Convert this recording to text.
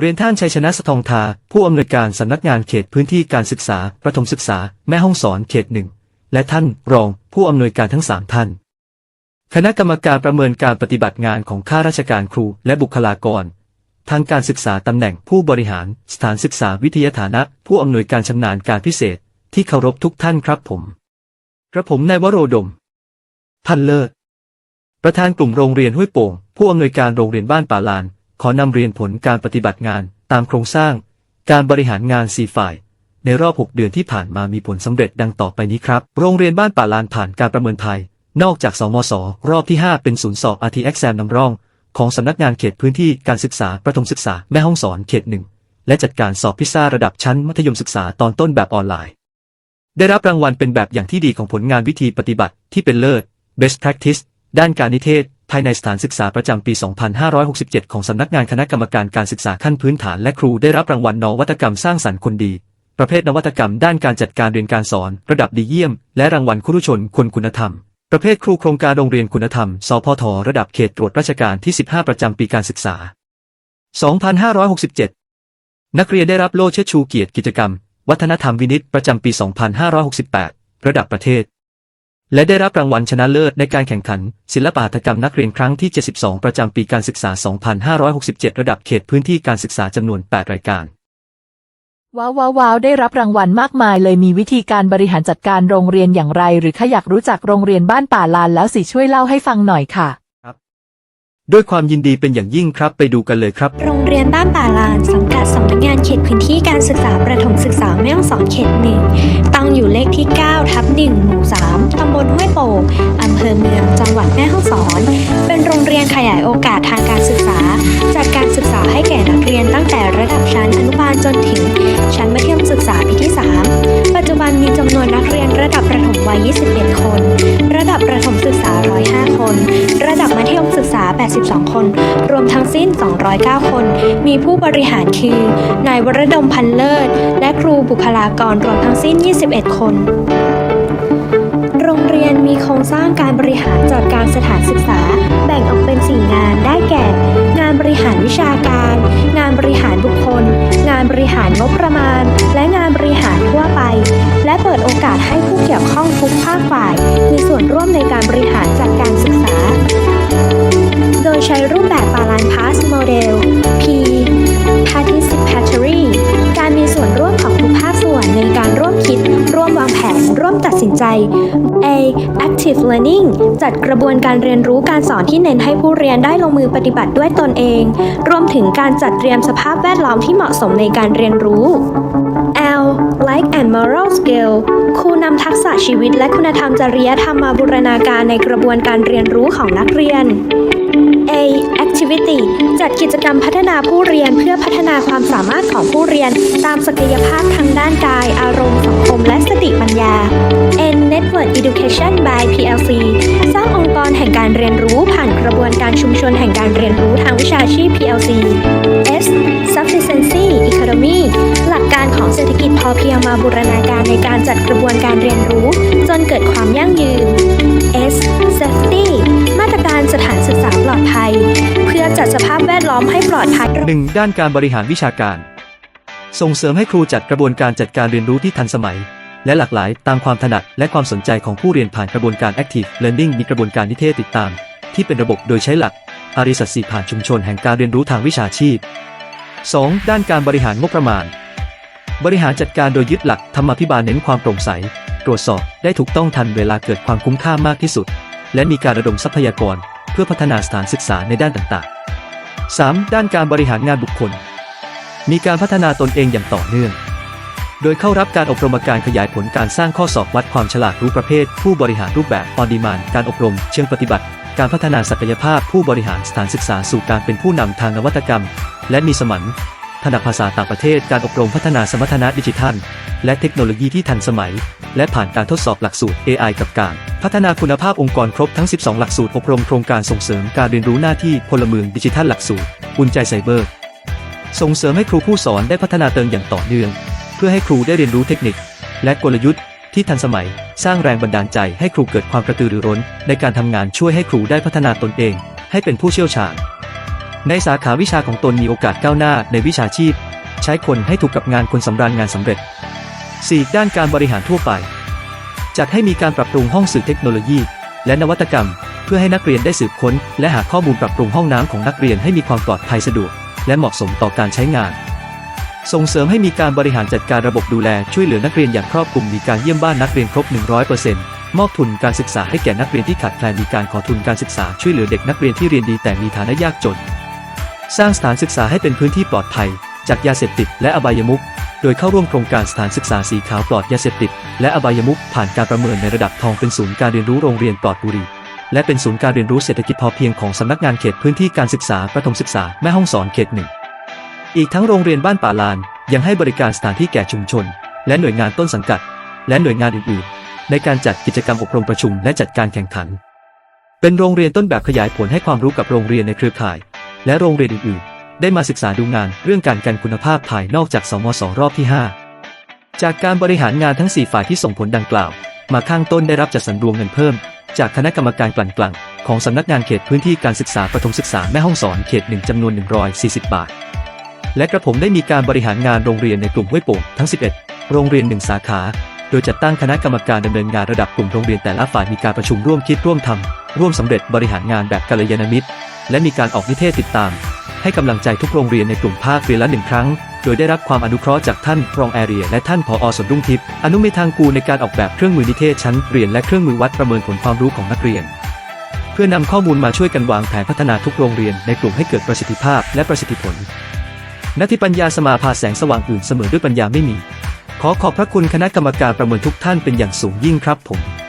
เรียนท่านชัยชนะสทองทา ผู้อำนวยการสำนักงานเขตพื้นที่การศึกษา ประถมศึกษา แม่ห้องสอนเขตหนึ่ง และท่านรองผู้อำนวยการทั้งสามท่าน คณะกรรมการประเมินการปฏิบัติงานของข้าราชการครูและบุคลากร ทางการศึกษาตำแหน่งผู้บริหาร สถานศึกษาวิทยาฐานะ ผู้อำนวยการชำนาญการพิเศษ ที่เคารพทุกท่านครับผม กระผมนายวโรดม พันเลิศ ประธานกลุ่มโรงเรียนห้วยโป่ง ผู้อำนวยการโรงเรียนบ้านป่าลาน ขอนำเรียนผลการปฏิบัติงานตามโครงสร้าง การบริหารงาน4ฝ่าย ในรอบ 6 เดือนที่ผ่านมามีผลสำเร็จดังต่อไปนี้ครับ โรงเรียนบ้านป่าลานผ่านการประเมินภายนอกจากสมศรอบที่ 5 เป็นศูนย์สอบ RT Exam นำร่อง ของสำนักงานเขตพื้นที่การศึกษาประถมศึกษาแม่ห้องสอนเขตหนึ่งและจัดการสอบพิซซ่าระดับชั้นมัธยมศึกษาตอนต้นแบบออนไลน์ ได้รับรางวัลเป็นแบบอย่างที่ดีของผลงานวิธีปฏิบัติที่เป็นเลิศ Best Practice ด้านการนิเทศ ภายในสถานศึกษาประจำปี 2567 ของสำนักงานคณะกรรมการการศึกษาขั้นพื้นฐานและครูได้รับรางวัลนวัตกรรมสร้างสรรค์คนดี ประเภทนวัตกรรมด้านการจัดการเรียนการสอน ระดับดีเยี่ยม และรางวัลครุชนคนคุณธรรม ประเภทครูโครงการโรงเรียนคุณธรรม สพท ระดับเขตตรวจราชการที่ 15 ประจำปีการศึกษา 2567 นักเรียนได้รับโล่เชิดชูเกียรติกิจกรรม วัฒนธรรมวินิตประจำปี 2568 ระดับประเทศ และได้รับรางวัลชนะเลิศในการแข่งขัน ศิลปหัตกรรมนักเรียนครั้งที่ 72 ประจำปีการศึกษา 2567 ระดับเขตพื้นที่การศึกษาจำนวน 8 รายการว้าวว้าวว้าวได้รับรางวัลมากมายเลยมีวิธีการบริหารจัดการโรงเรียนอย่างไร หรือถ้าอยากรู้จักโรงเรียนบ้านป่าลานแล้วสิช่วยเล่าให้ฟังหน่อยค่ะ ด้วยความยินดีเป็นอย่างยิ่งครับไปดูกันเลยครับ โรงเรียนบ้านป่าลานสังกัดสำนักงานเขตพื้นที่การศึกษาประถมศึกษาแม่ฮ่องสอนเขตหนึ่งตั้งอยู่เลขที่ 9 ทับ1หมู่ 3 ตำบลห้วยโป่งอำเภอเมืองจังหวัดแม่ฮ่องสอน เป็นโรงเรียนขยายโอกาสทางการศึกษา จัดการศึกษาให้แก่นัก ทั้งสิ้น 209 คน มีผู้บริหารคือ นายวรดมพันเลิศ และครูบุคลากรรวมทั้งสิ้น 21 คนโรงเรียนมีโครงสร้างการบริหารจัดการสถานศึกษา แบ่งออกเป็น 4 งานได้แก่ งานบริหารวิชาการ Active Learning จัดกระบวนการเรียนรู้การสอนที่เน้นให้ผู้เรียนได้ลงมือปฏิบัติด้วยตนเอง รวมถึงการจัดเตรียมสภาพแวดล้อมที่เหมาะสมในการเรียนรู้ L Like and Moral Skill ครูนำทักษะชีวิตและคุณธรรมจริยธรรมมาบูรณาการในกระบวนการเรียนรู้ของนักเรียน A Activity จัดกิจกรรมพัฒนาผู้เรียนเพื่อพัฒนาความสามารถของผู้เรียน ตามศักยภาพทางด้านกาย อารมณ์ สังคม และสติปัญญา N Network Education by PLC สร้างองค์กรแห่งการเรียนรู้ผ่านกระบวนการชุมชนแห่งการเรียนรู้ทางวิชาชีพ PLC S Sufficiency Economy หลักการของเศรษฐกิจพอเพียงมาบูรณาการในการจัดกระบวนการเรียนรู้ จนเกิดความยั่งยืน S Safety มาตรการสถานศึกษาปลอดภัย เพื่อจัดสภาพแวดล้อมให้ปลอดภัย 1. ด้านการบริหารวิชาการ ส่งเสริมให้ครูจัดกระบวนการจัดการเรียนรู้ที่ทันสมัย และหลากหลายตามความถนัดและความสนใจของผู้เรียนผ่านกระบวนการ Active Learning มีกระบวนการนิเทศติดตาม ที่เป็นระบบโดยใช้หลักอาริสัตสีผ่านชุมชนแห่งการเรียนรู้ทางวิชาชีพ 2. ด้านการบริหารงบประมาณ บริหารจัดการโดยยึดหลักธรรมาภิบาลเน้นความโปร่งใส ตรวจสอบได้ถูกต้องทันเวลาเกิดความคุ้มค่ามากที่สุด และมีการระดมทรัพยากร เพื่อพัฒนาสถานศึกษาในด้านต่างๆ 3. ด้านการบริหารงานบุคคล มีการพัฒนาตนเองอย่างต่อเนื่อง โดยเข้ารับการอบรมการขยายผลการสร้างข้อสอบวัดความฉลาดรู้ประเภท ผู้บริหารรูปแบบออนดีมานการอบรม เชิงปฏิบัติ การพัฒนาศักยภาพผู้บริหารสถานศึกษาสู่การเป็นผู้นำทางนวัตกรรม และมีสมันถนัดภาษาต่างประเทศการอบรมพัฒนาสมรรถนะดิจิทัล และเทคโนโลยีที่ทันสมัย และผ่านการทดสอบหลักสูตร AI กับการ พัฒนาคุณภาพองค์กรครบทั้ง 12 หลักสูตรอบรมโครงการส่งเสริมการเรียนรู้หน้าที่พลเมืองดิจิทัลหลักสูตรอุ่นใจไซเบอร์ ส่งเสริมให้ครูผู้สอนได้พัฒนาเติมอย่างต่อเนื่อง พื่อให้ครูได้เรียนรู้เทคนิค และกลยุทธ์ที่ทันสมัย สร้างแรงบันดาลใจให้ครูเกิดความกระตือรือร้น ในการทำงานช่วยให้ครูได้พัฒนาตนเอง ให้เป็นผู้เชี่ยวชาญ ในสาขาวิชาของตนมีโอกาสก้าวหน้าในวิชาชีพ ใช้คนให้ถูกกับงานคนสำราญงานสำเร็จ 4. ด้านการบริหารทั่วไป จัดให้มีการปรับปรุงห้องสื่อเทคโนโลยี และนวัตกรรม เพื่อให้นักเรียนได้สืบค้น และหาข้อมูลปรับปรุงห้องน้ำของนักเรียนให้มีความปลอดภัยสะดวก และเหมาะสมต่อการใช้งาน ส่งเสริมให้มีการบริหารจัดการระบบดูแลช่วยเหลือนักเรียนอย่างครอบคลุมมีการเยี่ยมบ้านนักเรียนครบ 100%มอบทุนการศึกษาให้แก่นักเรียนที่ขาดแคลนมีการขอทุนการศึกษาช่วยเหลือเด็กนักเรียนที่เรียนดีแต่มีฐานะยากจน สร้างสถานศึกษาให้เป็นพื้นที่ปลอดภัย จากยาเสพติดและอบายมุขโดยเข้าร่วมโครงการสถานศึกษาสีขาวปลอดยาเสพติดและอบายมุขผ่านการประเมินในระดับทองเป็นศูนย์การเรียนรู้โรงเรียนปลอดบุหรี่และเป็นศูนย์การเรียนรู้เศรษฐกิจพอเพียงของสำนักงานเขตพื้นที่การศึกษาประถมศึกษาแม่ห้องสอนเขตหนึ่ง อีกทั้งโรงเรียนบ้านป่าลาน ยังให้บริการสถานที่แก่ชุมชน และหน่วยงานต้นสังกัด และหน่วยงานอื่นๆ ในการจัดกิจกรรมอบรมประชุมและจัดการแข่งขัน เป็นโรงเรียนต้นแบบขยายผลให้ความรู้กับโรงเรียนในเครือข่าย และโรงเรียนอื่นๆ ได้มาศึกษาดูงานเรื่องการกันคุณภาพภายนอกจากสมสรอบที่ 5 จากการบริหารงานทั้ง 4 ฝ่ายที่ส่งผลดังกล่าว มาข้างต้นได้รับจัดสรรรวมเงินเพิ่ม จากคณะกรรมการกลั่นกลั่นของสำนักงานเขตพื้นที่การศึกษาประถมศึกษาแม่ห้องสอนเขตหนึ่งจำนวน 140 บาท และกระผมได้มีการบริหารงานโรงเรียนในกลุ่มห้วยโป่งทั้ง 11 โรงเรียนหนึ่งสาขา โดยจัดตั้งคณะกรรมการดำเนินงานระดับกลุ่มโรงเรียนแต่ละฝ่ายมีการประชุมร่วมคิดร่วมทำร่วมสำเร็จบริหารงานแบบกัลยาณมิตร และมีการออกนิเทศติดตาม ให้กำลังใจทุกโรงเรียนในกลุ่มภาคเรียนละหนึ่งครั้ง โดยได้รับความอนุเคราะห์จากท่านรองแอเรีย และท่านผอสนรุ่งทิพย์อนุเมทางกูในการออกแบบเครื่องมือนิเทศชั้นเรียนและเครื่องมือวัดประเมินผลความรู้ของนักเรียนเพื่อนำข้อมูลมาช่วยกันวางแผนพัฒนาทุกโรงเรียนในกลุ่มให้เกิดประสิทธิภาพและประสิทธิผล นักที่ปัญญาสมาพาแสงสว่างอื่นเสมอด้วยปัญญาไม่มี ขอขอบพระคุณคณะกรรมการประเมินทุกท่านเป็นอย่างสูงยิ่งครับผม